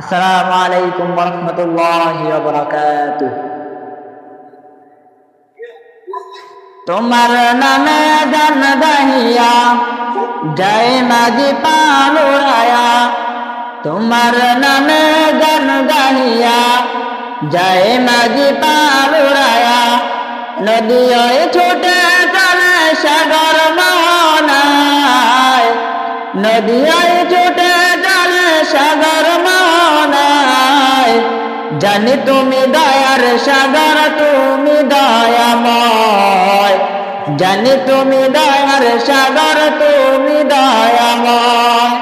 আসসালামু আলাইকুম রহমতুল্লাহ বরকাত তোমার নামে গান গাহিয়া জয় মাঝি পালুরায়া। তোমার নামে গান গাহিয়া জয় মাঝি পালুরায়া। নদী ছোটে জানি তুমি দয়ার সাগর, তুমি দয়াময়। জানি তুমি দয়ার সাগর, তুমি দয়াময়।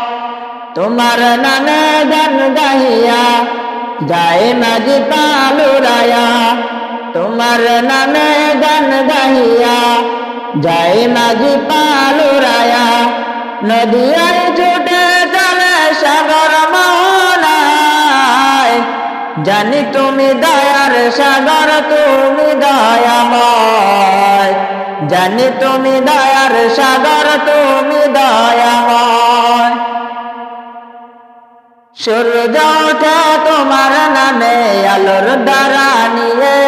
তোমার নামে গান গাহিয়া, যায় মাঝি পালুরায়া। তোমার নামে গান গাহিয়া, যায় মাঝি পালুরায়া। নদিয়ার জানি তুমি দয়ার সাগর, তুমি দয়াময়। জানি তুমি দয়ার সাগর, তুমি দয়াময়। সূর্য ওঠে তোমার নামে, আলোর দ্বারা নিয়ে।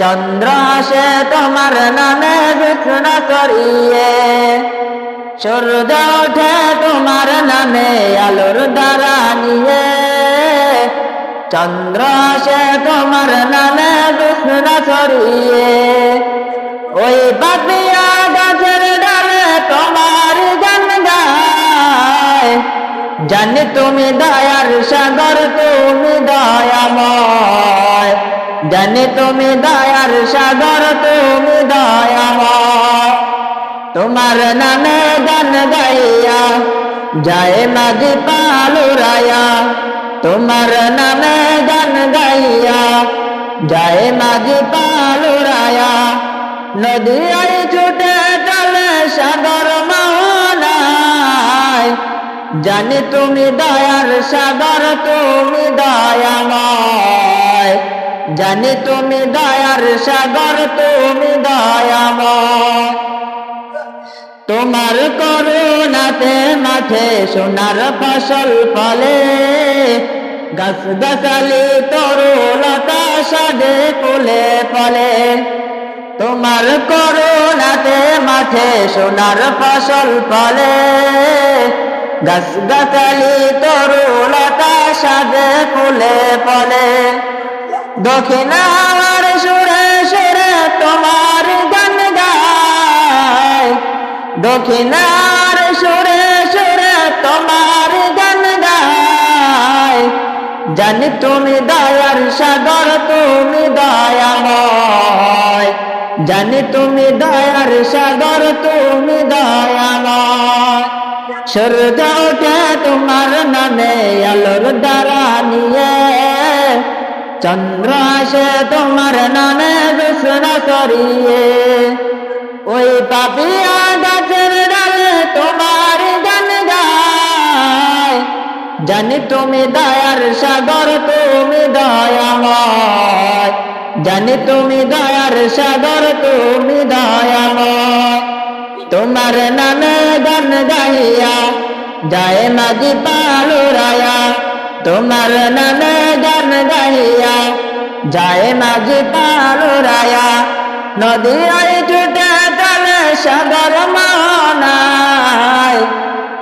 চন্দ্র আসে তোমার নামে বিষ্ণ করিয়ে। সূর্য ওঠে তোমার নামে, আলোর দ্বারা নিয়ে। চন্দ্র আসে তোমার নামে বিষ্ণ ছড়িয়ে, ওই পাপিয়া গাছের ডালে তোমার গান গায় জানি তুমি দয়ার সাগর, তুমি দয়াময়। জানি তুমি দয়ার সাগর, তুমি দয়াময়। তোমার নামে গান গাইয়া, যায় মাঝি পালুরায়া। তোমার নামে গান গাইয়া, যায় মাঝি পালুরায়া। নদী আই ছুটে চলে সাগর মোহনায়। জানি তুমি দয়ার সাগর, তুমি দয়াময়। জানি তুমি দয়ার সাগর, তুমি দয়াময়। তোমার করুণাতে মাঠে সোনার ফসল ফলে। গাছ গাছালি তরুলতা সাজে ফুলে ফলে। তোমার করুণাতে মাঠে সোনার ফসল ফলে। গাছ গাছালি তরুলতা সাজে ফুলে। ফলে দক্ষিণার সুরে সুরে তোমার গান গায়। দক্ষিণার সুরে সুরে তোমার জানি তুমি দয়ার সাগর, তুমি দয়াময়। জানি তুমি দয়ার সাগর, তুমি দয়াময়। সূর্য তোমার নামে, আলোর দ্বারা নিয়ে। চন্দ্র আসে তোমার নামে, বিষ্ণ করিয়ে। ওই পাপিয়া জানি তুমি দয়ার সাগর, তুমি দয়াময়। জানি তুমি দয়ার সাগর, তুমি দয়াময়। তোমার নামে গান গাইয়া যায় মাঝি পালুরায়া। তোমার নামে গান গাইয়া যায় মাঝি পালুরায়া। নদী ছুটে চলে সাগর মনায়